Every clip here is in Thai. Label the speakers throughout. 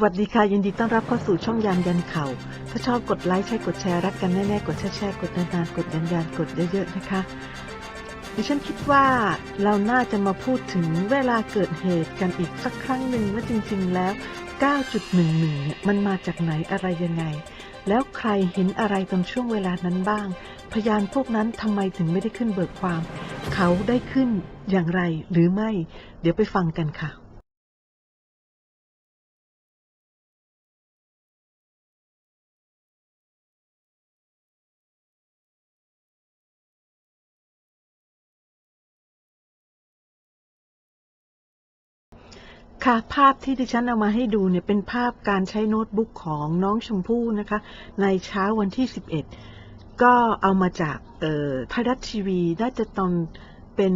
Speaker 1: สวัสดีค่ะ ยินดีต้อนรับเข้าสู่ช่องยานยันเข่าถ้าชอบกดไลค์ใช้กดแชร์รักกันแน่ๆกดแชร์ๆกดนานๆกดยันยันกดเยอะๆนะคะ ดิฉันคิดว่าเราน่าจะมาพูดถึงเวลาเกิดเหตุกันอีกสักครั้งหนึ่งว่าจริงๆแล้ว 9.11 เนี่ยมันมาจากไหนอะไรยังไง แล้วใครเห็นอะไรตอนช่วงเวลานั้นบ้าง พยานพวกนั้นทำไมถึงไม่ได้ขึ้นเบิกความ เขาได้ขึ้นอย่างไรหรือไม่ เดี๋ยวไปฟังกันค่ะ ค่ะ ภาพที่ดิฉันเอามาให้ดูเนี่ยเป็นภาพการใช้โน้ตบุ๊กของน้องชมพู่นะคะ ในเช้าวันที่ 11 ก็เอามาจากไทยรัฐทีวีน่าจะตอนเป็น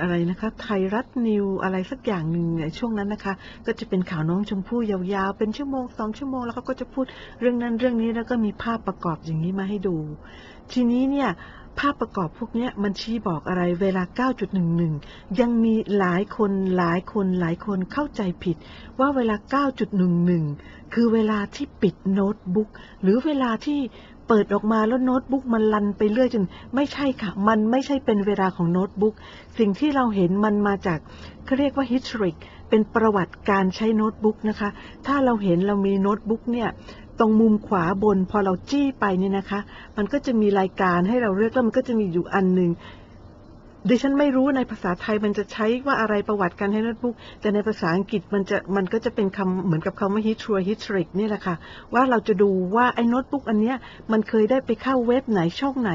Speaker 1: อะไรนะคะไทยรัฐนิวอะไรสักอย่างหนึ่งในช่วงนั้นนะคะ ก็จะเป็นข่าวน้องชมพู่ยาวๆ เป็นชั่วโมงสองชั่วโมงแล้วเขาก็จะพูดเรื่องนั้นเรื่องนี้แล้วก็มีภาพประกอบอย่างนี้มาให้ดู ทีนี้เนี่ย ภาพประกอบพวกนี้มันชี้บอกอะไรเวลา 9.11 ยังมีหลายคนหลายคนหลายคนเข้าใจผิด ว่าเวลา 9.11 คือเวลาที่ปิดโน้ตบุ๊กหรือเวลาที่เปิดออกมาแล้วโน้ตบุ๊กมันลันไปเรื่อยจน ไม่ใช่ค่ะ มันไม่ใช่เป็นเวลาของโน้ตบุ๊กสิ่งที่เราเห็นมันมาจากเขาเรียกว่า history เป็นประวัติการใช้โน้ตบุ๊กนะคะ ถ้าเราเห็นเรามีโน้ตบุ๊กเนี่ย ตรงมุมขวาบนพอเราจี้ไปเนี่ยนะคะ มันก็จะมีรายการให้เราเลือกแล้วมันก็จะมีอยู่อันหนึ่งดิฉันไม่รู้ในภาษาไทยมันจะใช้ว่าอะไรประวัติการใช้น้ตบุ๊กแต่ในภาษาอังกฤษมันจะมันก็จะเป็นคำเหมือนกับคำว่า history historic นี่แหละค่ะ ว่าเราจะดูว่าไอ้โน้ตบุ๊กอันเนี้ยมันเคยได้ไปเข้าเว็บไหนช่องไหน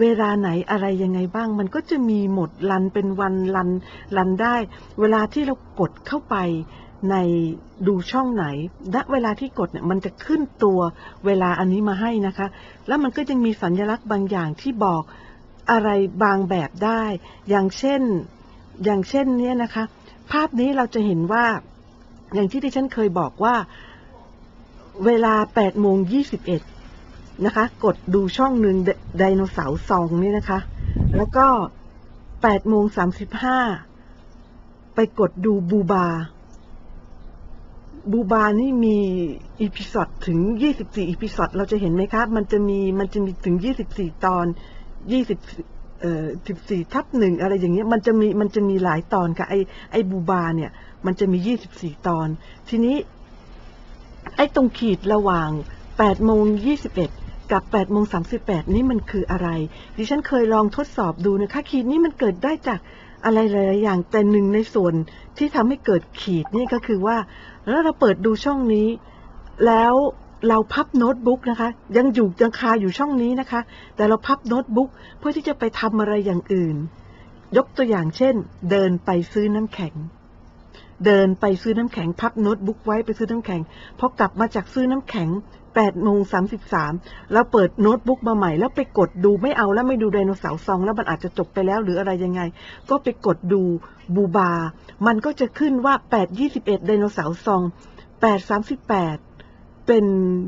Speaker 1: เวลาไหนอะไรยังไงบ้าง มันก็จะมีหมดรันเป็นวันรันรันได้ เวลาที่เรากดเข้าไป ในดูช่องไหน ณ เวลาที่กดเนี่ยมันจะขึ้นตัวเวลาอันนี้มาให้นะคะ แล้วมันก็ยังมีสัญลักษณ์บางอย่างที่บอกอะไรบางแบบได้ อย่างเช่น อย่างเช่นเนี้ยนะคะ ภาพนี้เราจะเห็นว่า อย่างที่ที่ฉันเคยบอกว่า เวลา8โมง21นะคะ กดดูช่องหนึ่งไดโนเสาร์ซองนี่นะคะ แล้วก็8โมง35ไปกดดูบูบา บูบานี่มีอีพิซอดถึง 24 อีพิซอดเราจะเห็นไหมครับ มันจะมีมันจะมีถึง 24 ตอน 20เอ่อ14ทับหนึ่งอะไรอย่างเงี้ยมันจะมีมันจะมีหลายตอนค่ะไอไอบูบาเนี่ย มันจะมี 24 ตอน ทีนี้ ไอตรงขีดระหว่าง8โมง21 กับ8โมง38 นี่มันคืออะไร ดิฉันเคยลองทดสอบดูนะคะ ขีดนี้มันเกิดได้จากอะไรหลายๆอย่าง แต่หนึ่งในส่วนที่ทำให้เกิดขีดนี่ก็คือว่า แล้วเราเปิดดูช่องนี้ แล้วเราพับโน้ตบุ๊กนะคะ ยังอยู่ยังคาอยู่ช่องนี้นะคะ แต่เราพับโน้ตบุ๊กเพื่อที่จะไปทำอะไรอย่างอื่น ยกตัวอย่างเช่น เดินไปซื้อน้ำแข็ง เดินไปซื้อน้ำแข็งพับโน้ตบุ๊กไว้ไปซื้อน้ำแข็งพอกลับมาจากซื้อน้ำแข็ง8โมง33แล้วเปิดโน้ตบุ๊กมาใหม่ แล้วไปกดดูไม่เอาแล้วไม่ดูไดโนเสาร์ซอง แล้วมันอาจจะจบไปแล้วหรืออะไรยังไง ก็ไปกดดูบูบา มันก็จะขึ้นว่า 821ไดโนเสาร์ซอง 838 เป็น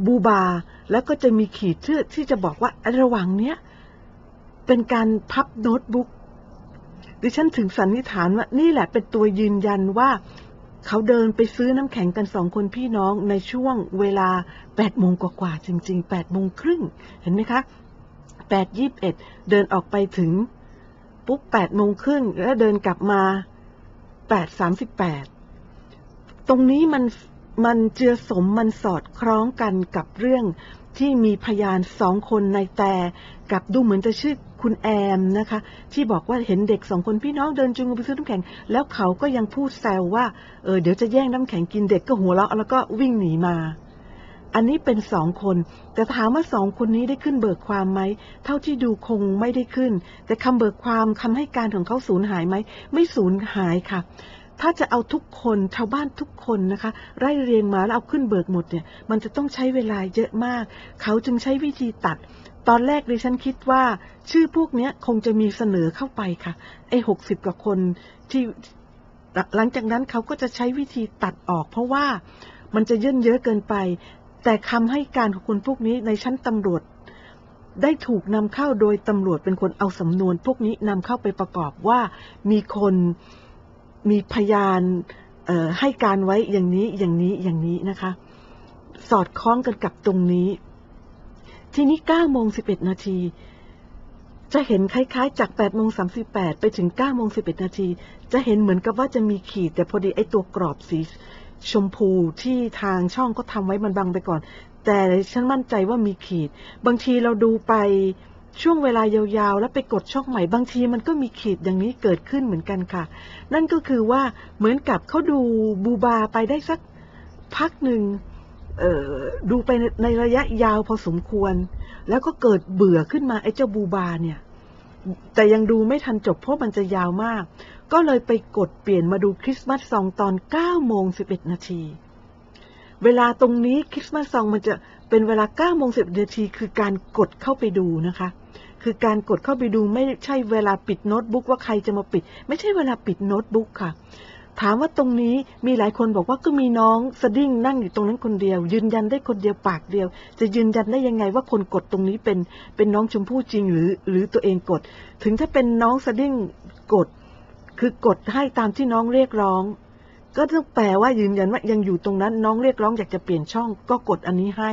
Speaker 1: บูบา แล้วก็จะมีขีดชื่อที่จะบอกว่าระหว่างเนี้ย เป็นการพับโน้ตบุ๊กดิฉันถึงสันนิษฐานว่านี่แหละเป็นตัวยืนยันว่า เขาเดินไปซื้อน้ำแข็งกันสองคนพี่น้องในช่วงเวลา8โมงกว่าๆจริง ๆ8โมงครึ่งเห็นไหมคะ8 21 เดินออกไปถึงปุ๊บ8โมงครึ่งแล้วเดินกลับมา8 38 ตรงนี้มันมันเจือสมมันสอดคล้องกันกับเรื่อง ที่มีพยานสองคนในแต่กับดูเหมือนจะชื่อคุณแอมนะคะ ที่บอกว่าเห็นเด็กสองคนพี่น้องเดินจูงกันไปซื้อน้ำแข็ง แล้วเขาก็ยังพูดแซวว่าเออเดี๋ยวจะแย่งน้ำแข็งกินเด็กก็หัวเราะแล้วก็วิ่งหนีมา อันนี้เป็นสองคน แต่ถามว่าสองคนนี้ได้ขึ้นเบิกความไหม เท่าที่ดูคงไม่ได้ขึ้น แต่คำเบิกความคำให้การของเขาสูญหายไหม ไม่สูญหายค่ะ ถ้าจะเอาทุกคนชาวบ้านทุกคนนะคะไล่เรียงมาแล้วเอาขึ้นเบิกหมดเนี่ย มันจะต้องใช้เวลาเยอะมาก เขาจึงใช้วิธีตัด ตอนแรกดิฉันคิดว่า ชื่อพวกนี้คงจะมีเสนอเข้าไปค่ะไอ้หกสิบกว่าคนที่หลังจากนั้นเขาก็จะใช้วิธีตัดออก เพราะว่ามันจะเย่นเยอะเกินไป แต่คำให้การของคนพวกนี้ในชั้นตำรวจได้ถูกนำเข้าโดยตำรวจเป็นคนเอาสำนวน พวกนี้นำเข้าไปประกอบว่ามีคน มีพยานให้การไว้อย่างนี้อย่างนี้อย่างนี้นะคะ สอดคล้องกันกับตรงนี้ ทีนี้9โมง11 นาที จะเห็นคล้ายๆ จาก8โมง38 ไปถึง9โมง11 นาที จะเห็นเหมือนกับว่าจะมีขีด แต่พอดีไอ้ตัวกรอบสีชมพูที่ทางช่องก็ทำไว้มันบังไปก่อน แต่ฉันมั่นใจว่ามีขีด บางทีเราดูไป ช่วงเวลายาวๆ แล้วไปกดช่องใหม่บางทีมันก็มีขีดอย่างนี้เกิดขึ้นเหมือนกันค่ะ นั่นก็คือว่าเหมือนกับเขาดูบูบาไปได้สักพักหนึ่งดูไปในระยะยาวพอสมควร แล้วก็เกิดเบื่อขึ้นมาไอ้เจ้าบูบาเนี่ย แต่ยังดูไม่ทันจบเพราะมันจะยาวมาก ก็เลยไปกดเปลี่ยนมาดูคริสต์มาสซองตอน9โมง11 นาที เวลาตรงนี้คริสต์มาสซองมันจะ เป็นเวลา9โมง10นาทีคือการกดเข้าไปดูนะคะ คือการกดเข้าไปดูไม่ใช่เวลาปิดโน้ตบุ๊กว่าใครจะมาปิด ไม่ใช่เวลาปิดโน้ตบุ๊กค่ะ ถามว่าตรงนี้มีหลายคนบอกว่าก็มีน้องสดิ้งนั่งอยู่ตรงนั้นคนเดียว ยืนยันได้คนเดียวปากเดียว จะยืนยันได้ยังไงว่าคนกดตรงนี้เป็นเป็นน้องชมพู่จริงหรือ หรือตัวเองกด ถึงถ้าเป็นน้องสดิ้งกด คือกดให้ตามที่น้องเรียกร้องก็ต้องแปลว่ายืนยันว่ายังอยู่ตรงนั้นน้องเรียกร้องอยากจะเปลี่ยนช่องก็กดอันนี้ให้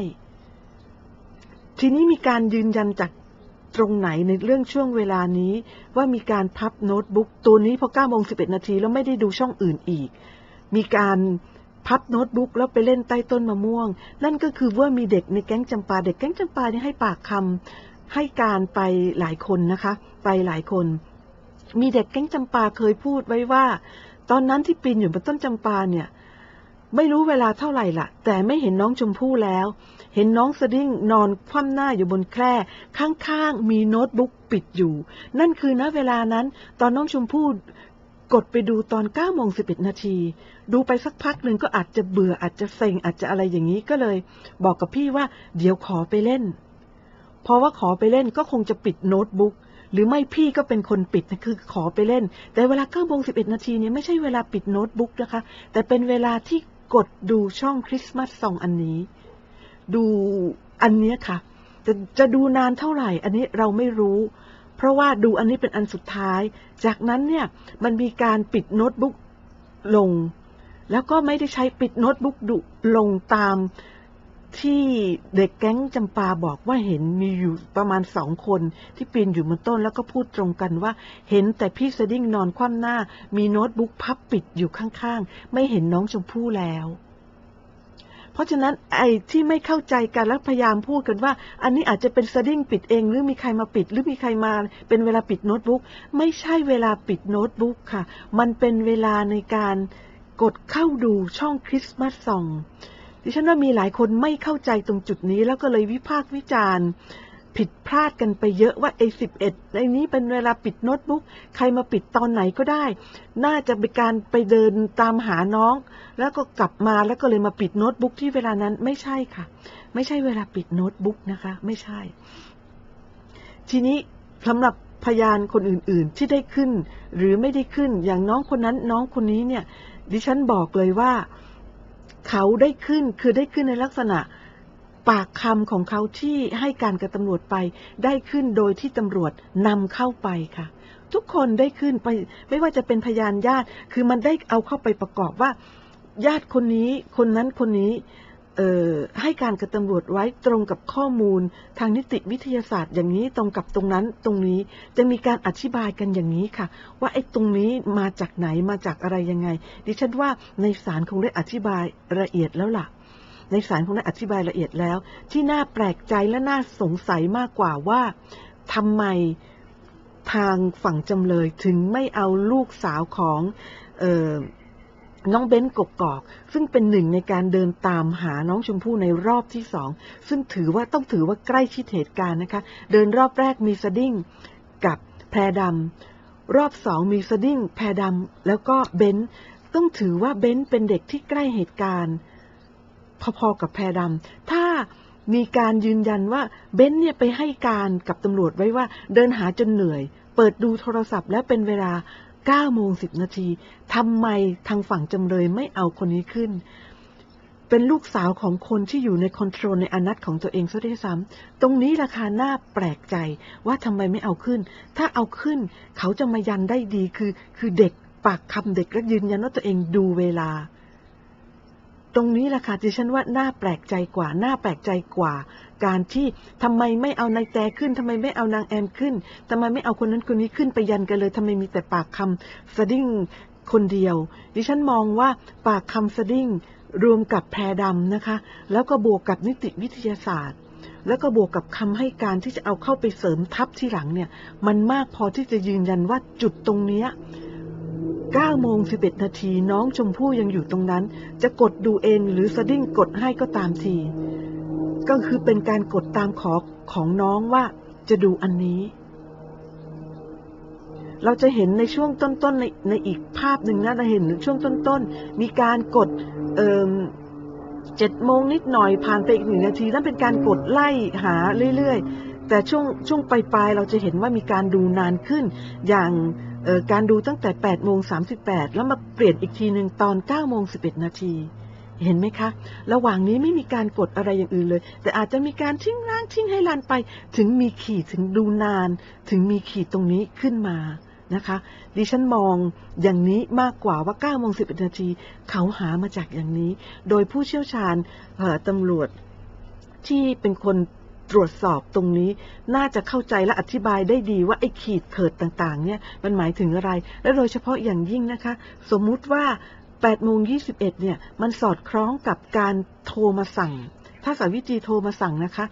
Speaker 1: ทีนี้มีการยืนยันจากตรงไหนในเรื่องช่วงเวลานี้ ว่ามีการพับโน้ตบุ๊กตัวนี้พอ9โมง11 นาทีแล้วไม่ได้ดูช่องอื่นอีก มีการพับโน้ตบุ๊กแล้วไปเล่นใต้ต้นมะม่วง นั่นก็คือว่ามีเด็กในแก๊งจำปา เด็กแก๊งจำปาเนี่ยให้ปากคำให้การไปหลายคนนะคะ ไปหลายคน มีเด็กแก๊งจำปาเคยพูดไว้ว่า ตอนนั้นที่ปีนอยู่บนต้นจำปาเนี่ย ไม่รู้เวลาเท่าไหร่ละแต่ไม่เห็นน้องชมพู่แล้ว เห็นน้องสดิ้งนอนคว่ำหน้าอยู่บนแคร่ ข้างๆ มีโน้ตบุ๊กปิดอยู่ นั่นคือณเวลานั้น ตอนน้องชมพู่กดไปดูตอน9โมง11 นาที ดูไปสักพักหนึ่งก็อาจจะเบื่ออาจจะเซ็งอาจจะอะไรอย่างนี้ก็เลย บอกกับพี่ว่า เดี๋ยวขอไปเล่น เพราะว่าขอไปเล่นก็คงจะปิดโน้ตบุ๊กหรือไม่พี่ก็เป็นคนปิดนะคือขอไปเล่น แต่เวลา9โมง11 นาทีเนี่ยไม่ใช่เวลาปิดโน้ตบุ๊กนะคะ แต่เป็นเวลาที่ กดดูช่องคริสต์มาสซองอันนี้ ดูอันเนี้ยค่ะ จะจะดูนานเท่าไหร่ อันนี้เราไม่รู้ เพราะว่าดูอันนี้เป็นอันสุดท้าย จากนั้นเนี่ยมันมีการปิดโน้ตบุ๊กลง แล้วก็ไม่ได้ใช้ปิดโน้ตบุ๊กดุลงตาม ที่เด็กแก๊งจำปาบอกว่าเห็นมีอยู่ประมาณสองคน ที่ปีนอยู่บนต้นแล้วก็พูดตรงกันว่า เห็นแต่พี่สดิ้งนอนคว่ำหน้า มีโน้ตบุ๊กพับปิดอยู่ข้างๆ ไม่เห็นน้องชมพู่แล้ว เพราะฉะนั้นไอ้ที่ไม่เข้าใจกันแล้วพยายามพูดกันว่า อันนี้อาจจะเป็นสดิ้งปิดเอง หรือมีใครมาปิด หรือมีใครมาเป็นเวลาปิดโน้ตบุ๊กไม่ใช่เวลาปิดโน้ตบุ๊กค่ะ มันเป็นเวลาในการกดเข้าดูช่องคริสต์มาสซอง ดิฉันว่ามีหลายคนไม่เข้าใจตรงจุดนี้แล้วก็เลยวิพากษ์วิจารณ์ ผิดพลาดกันไปเยอะว่าไอ้สิบเอ็ดไอ้นี้เป็นเวลาปิดโน้ตบุ๊กใครมาปิดตอนไหนก็ได้ น่าจะเป็นการไปเดินตามหาน้อง แล้วก็กลับมาแล้วก็เลยมาปิดโน้ตบุ๊กที่เวลานั้นไม่ใช่ค่ะ ไม่ใช่เวลาปิดโน้ตบุ๊กนะคะ ไม่ใช่ ทีนี้สำหรับพยานคนอื่นๆ ที่ได้ขึ้น หรือไม่ได้ขึ้นอย่างน้องคนนั้นน้องคนนี้เนี่ย ดิฉันบอกเลยว่า เขาได้ขึ้นคือได้ขึ้นในลักษณะปากคำของเขาที่ให้การกับตำรวจไป ได้ขึ้นโดยที่ตำรวจนำเข้าไปค่ะ ทุกคนได้ขึ้นไปไม่ว่าจะเป็นพยานญาติ คือมันได้เอาเข้าไปประกอบว่า ญาติคนนี้คนนั้นคนนี้ ให้การกับตำรวจไว้ตรงกับข้อมูล ทางนิติวิทยาศาสตร์ อย่างนี้ตรงกับตรงนั้นตรงนี้จะมีการอธิบายกันอย่างนี้ค่ะ ว่าไอ้ตรงนี้มาจากไหนมาจากอะไรยังไง ดิฉันว่าในศาลคงได้อธิบายละเอียดแล้วล่ะ ในศาลคงได้อธิบายละเอียดแล้ว ที่น่าแปลกใจและน่าสงสัยมากกว่าว่าทำไมทางฝั่งจำเลยถึงไม่เอาลูกสาวของเออ น้องเบ้นกกอก ซึ่งเป็นหนึ่งในการเดินตามหาน้องชมพู่ในรอบที่สองซึ่งถือว่าต้องถือว่าใกล้ชิดเหตุการณ์นะคะ เดินรอบแรกมีสดิ้งกับแพรดำรอบสองมีสดิ้งแพรดำแล้วก็เบ้นต้องถือว่าเบ้นเป็นเด็กที่ใกล้เหตุการณ์ พอๆกับแพรดำถ้ามีการยืนยันว่าเบ้นเนี่ยไปให้การกับตำรวจไว้ว่า เดินหาจนเหนื่อย เปิดดูโทรศัพท์แล้วเป็นเวลา 9โมง10 นาทีทำไมทางฝั่งจำเลยไม่เอาคนนี้ขึ้น เป็นลูกสาวของคนที่อยู่ในคอนโทรลในอนัตของตัวเองซะด้วยซ้ำตรงนี้ราคาหน้าแปลกใจว่าทำไมไม่เอาขึ้น ถ้าเอาขึ้นเขาจะมายันได้ดีคือ คือเด็กปากคำเด็กและยืนยันว่าตัวเองดูเวลา รงนี้แหละค่ะดิฉันว่าน่าแปลกใจกว่าน่าแปลกใจกว่า การที่ทำไมไม่เอานายแต่ขึ้นทำไมไม่เอานางแอนขึ้นทำไมไม่เอาคนนั้นคนนี้ขึ้นไปยันกันเลยทำไมมีแต่ปากคำสดิ้งคนเดียว ดิฉันมองว่าปากคำสดิ้งรวมกับแพรดำนะคะ แล้วก็บวกกับนิติวิทยาศาสตร์ แล้วก็บวกกับคำให้การที่จะเอาเข้าไปเสริมทับที่หลังเนี่ย มันมากพอที่จะยืนยันว่าจุดตรงเนี้ย 9โมง11นาทีน้องชมพู่ยังอยู่ตรงนั้น จะกดดูเองหรือสดิ้งกดให้ก็ตามที ก็คือเป็นการกดตามขอของน้องว่าจะดูอันนี้ เราจะเห็นในช่วงต้นๆในในอีกภาพหนึ่งนะเราเห็นช่วงต้นๆมีการกดเอ่อเจ็ดโมงนิดหน่อยผ่านไปอีกหนึ่งนาทีนั่นเป็นการกดไล่หาเรื่อยๆ แต่ช่วงช่วงปลายๆเราจะเห็นว่ามีการดูนานขึ้นอย่าง การดูตั้งแต่8โมง38 แล้วมาเปลี่ยนอีกทีหนึ่งตอน9โมง11 นาที เห็นไหมคะ ระหว่างนี้ไม่มีการกดอะไรอย่างอื่นเลย แต่อาจจะมีการทิ้งร่างทิ้งให้ลันไป ถึงมีขีดถึงดูนาน ถึงมีขีดตรงนี้ขึ้นมานะคะ ดิฉันมองอย่างนี้มากกว่าว่า9โมง11 นาที เขาหามาจากอย่างนี้ โดยผู้เชี่ยวชาญตำรวจที่เป็นคน ตรวจสอบตรงนี้น่าจะเข้าใจและอธิบายได้ดีว่าไอ้ขีดเขิดต่างๆ เนี่ยมันหมายถึงอะไร และโดยเฉพาะอย่างยิ่งนะคะ สมมุติว่า8โมง21 เนี่ย มันสอดคล้องกับการโทรมาสั่ง ถ้าสาวิตรีโทรมาสั่งนะคะ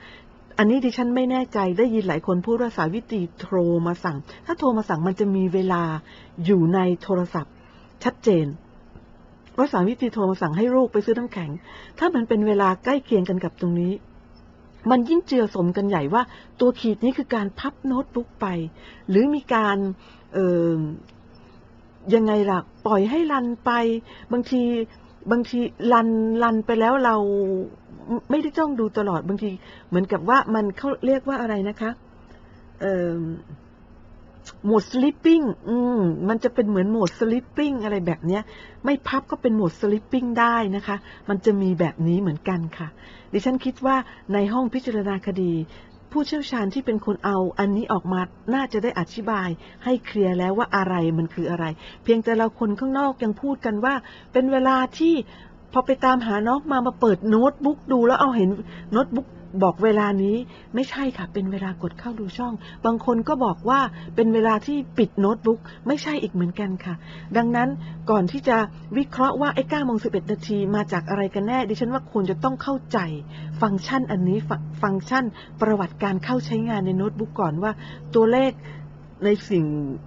Speaker 1: อันนี้ดิฉันไม่แน่ใจได้ยินหลายคนพูดว่าสาวิตรีโทรมาสั่ง ถ้าโทรมาสั่งมันจะมีเวลาอยู่ในโทรศัพท์ ชัดเจนว่าสาวิตรีโทรมาสั่งให้ลูกไปซื้อน้ำแข็ง ถ้ามันเป็นเวลาใกล้เคียงกันกับตรงนี้ มันยิ่งเจือสมกันใหญ่ว่า ตัวขีดนี้คือการพับโน้ตบุ๊กไป หรือมีการยังไงล่ะปล่อยให้รันไป บางทีบางทีรันรันไปแล้วเราไม่ได้จ้องดูตลอดบางที เหมือนกับว่ามันเขาเรียกว่าอะไรนะคะ เอ่อ โหมด sleeping อืม มันจะเป็นเหมือนโหมด sleeping อะไรแบบเนี้ย ไม่พับก็เป็นโหมด sleeping ได้นะคะ มันจะมีแบบนี้เหมือนกันค่ะ ดิฉันคิดว่าในห้องพิจารณาคดี ผู้เชี่ยวชาญที่เป็นคนเอาอันนี้ออกมา น่าจะได้อธิบายให้เคลียร์แล้วว่าอะไรมันคืออะไร เพียงแต่เราคนข้างนอกยังพูดกันว่า เป็นเวลาที่พอไปตามหาน้องมามาเปิดโน้ตบุ๊กดูแล้วเอาเห็นโน้ตบุ๊ก บอกเวลานี้ไม่ใช่ค่ะ เป็นเวลากดเข้าดูช่อง บางคนก็บอกว่าเป็นเวลาที่ปิดโน้ตบุ๊กไม่ใช่อีกเหมือนกันค่ะ ดังนั้นก่อนที่จะวิเคราะห์ว่าไอ้9โมง11 นาทีมาจากอะไรกันแน่ ดิฉันว่าควรจะต้องเข้าใจ ฟังก์ชันอันนี้ฟังก์ชันประวัติการเข้าใช้งานในโน้ตบุ๊กก่อนว่าตัวเลข ในสิ่ง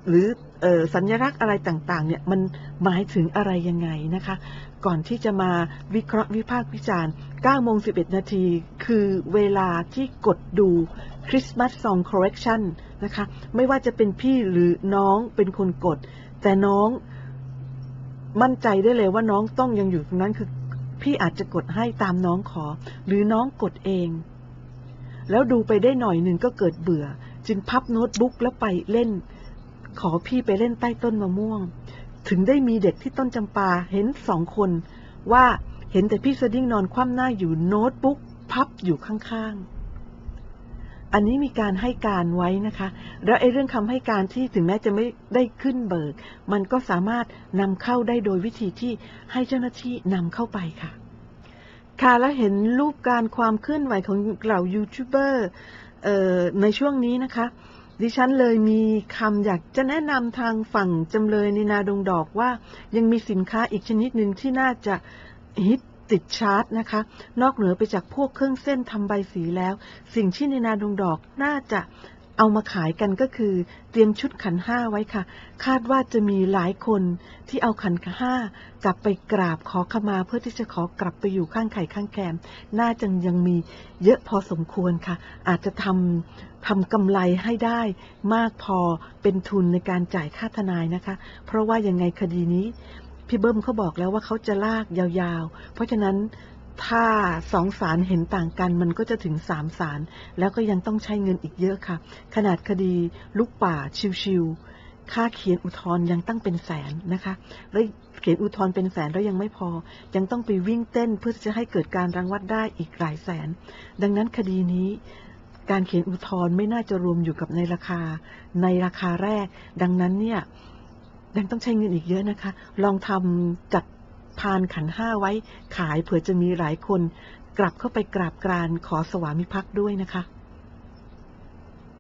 Speaker 1: หรือออสัญลักษณ์อะไรต่างๆ เนี่ยมันหมายถึงอะไรยังไงนะคะ ก่อนที่จะมาวิเคราะห์วิพากษ์วิจารณ์9โมง11 นาที คือเวลาที่กดดู Christmas Song Correction นะคะ ไม่ว่าจะเป็นพี่หรือน้องเป็นคนกด แต่น้องมั่นใจได้เลยว่าน้องต้องยังอยู่ตรงนั้นคือพี่อาจจะกดให้ตามน้องขอ หรือน้องกดเอง แล้วดูไปได้หน่อยหนึ่งก็เกิดเบื่อ จึงพับโน้ตบุ๊กแล้วไปเล่น ขอพี่ไปเล่นใต้ต้นมะม่วง ถึงได้มีเด็กที่ต้นจำปาเห็นสองคน ว่าเห็นแต่พี่สดิ้งนอนคว่ำหน้าอยู่โน้ตบุ๊กพับอยู่ข้างๆ อันนี้มีการให้การไว้นะคะ แล้วไอ้เรื่องคำให้การที่ถึงแม้จะไม่ได้ขึ้นเบิก มันก็สามารถนำเข้าได้โดยวิธีที่ให้เจ้าหน้าที่นำเข้าไปค่ะ ค่ะแล้วเห็นรูปการความเคลื่อนไหวของเหล่ายูทูบเบอร์ ในช่วงนี้นะคะ ดิฉันเลยมีคำอยากจะแนะนำทางฝั่งจำเลยในนาดงดอกว่า ยังมีสินค้าอีกชนิดหนึ่งที่น่าจะฮิตติดชาร์ตนะคะ นอกเหนือไปจากพวกเครื่องเส้นทำใบสีแล้ว สิ่งที่ในนาดงดอกน่าจะ เอามาขายกันก็คือ เตรียมชุดขันห้าไว้ค่ะ คาดว่าจะมีหลายคนที่เอาขันห้ากลับไปกราบขอขมาเพื่อที่จะขอกลับไปอยู่ข้างไข่ข้างแกมน่าจะยังมีเยอะพอสมควรค่ะ อาจจะทำทำกำไรให้ได้มากพอเป็นทุนในการจ่ายค่าทนายนะคะ เพราะว่ายังไงคดีนี้พี่เบิ้มเขาบอกแล้วว่าเขาจะลากยาวๆ เพราะฉะนั้น ถ้าสองศาลเห็นต่างกันมันก็จะถึงสามศาลแล้วก็ยังต้องใช้เงินอีกเยอะค่ะ ขนาดคดีลูกป่าชิวๆค่าเขียนอุทธรณ์ยังตั้งเป็นแสนนะคะ แล้วเขียนอุทธรณ์เป็นแสนแล้วยังไม่พอ ยังต้องไปวิ่งเต้นเพื่อจะให้เกิดการรังวัดได้อีกหลายแสน ดังนั้นคดีนี้การเขียนอุทธรณ์ไม่น่าจะรวมอยู่กับในราคา ในราคาแรก ดังนั้นเนี่ยยังต้องใช้เงินอีกเยอะนะคะ ลองทำจัด พานขันห้าไว้ขายเผื่อจะมีหลายคน กลับเข้าไปกราบกรานขอสวามิภักดิ์ด้วยนะคะ